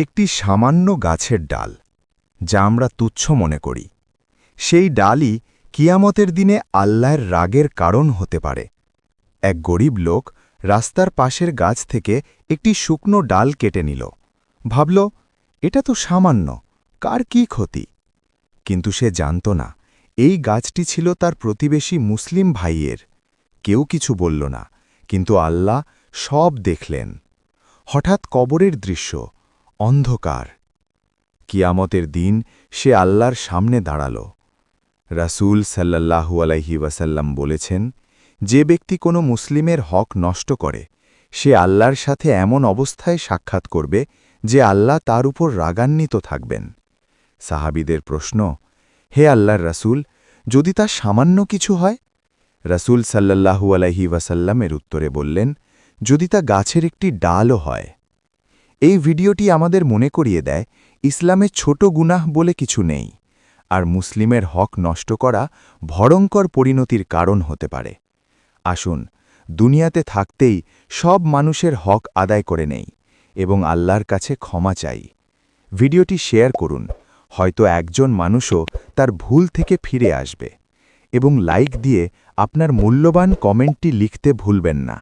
একটি সামান্য গাছের ডাল, যা আমরা তুচ্ছ মনে করি। সেই ডালই কিয়ামতের দিনে আল্লাহর রাগের কারণ হতে পারে। এক গরিব লোক রাস্তার পাশের গাছ থেকে একটি শুকনো ডাল কেটে নিল। ভাবল, এটা তো সামান্য, কার কি ক্ষতি? কিন্তু সে জানত না, এই গাছটি ছিল তার প্রতিবেশী মুসলিম ভাইয়ের। কেউ কিছু বলল না, কিন্তু আল্লাহ সব দেখলেন। হঠাৎ কবরের দৃশ্য অন্ধকার। কিয়ামতের দিন সে আল্লাহর সামনে দাঁড়াল। রাসূল সাল্লাল্লাহু আলাইহি ওয়াসাল্লাম বলেছেন, যে ব্যক্তি কোনো মুসলিমের হক নষ্ট করে, সে আল্লাহর সাথে এমন অবস্থায় সাক্ষাৎ করবে যে আল্লাহ তার উপর রাগান্বিত থাকবেন। সাহাবিদের প্রশ্ন, হে আল্লাহর রাসূল, যদি তা সামান্য কিছু হয়? রাসূল সাল্লাল্লাহু আলাইহি ওয়াসাল্লামের উত্তরে বললেন, যদি তা গাছের একটি ডালও হয়। এই ভিডিওটি আমাদের মনে করিয়ে দেয় ইসলামে ছোট গুনাহ বলে কিছু নেই, আর মুসলিমের হক নষ্ট করা ভয়ঙ্কর পরিণতির কারণ হতে পারে। আসুন, দুনিয়াতে থাকতেই সব মানুষের হক আদায় করে নেই এবং আল্লাহর কাছে ক্ষমা চাই। ভিডিওটি শেয়ার করুন, হয়তো একজন মানুষও তার ভুল থেকে ফিরে আসবে এবং লাইক দিয়ে আপনার মূল্যবান কমেন্টটি লিখতে ভুলবেন না।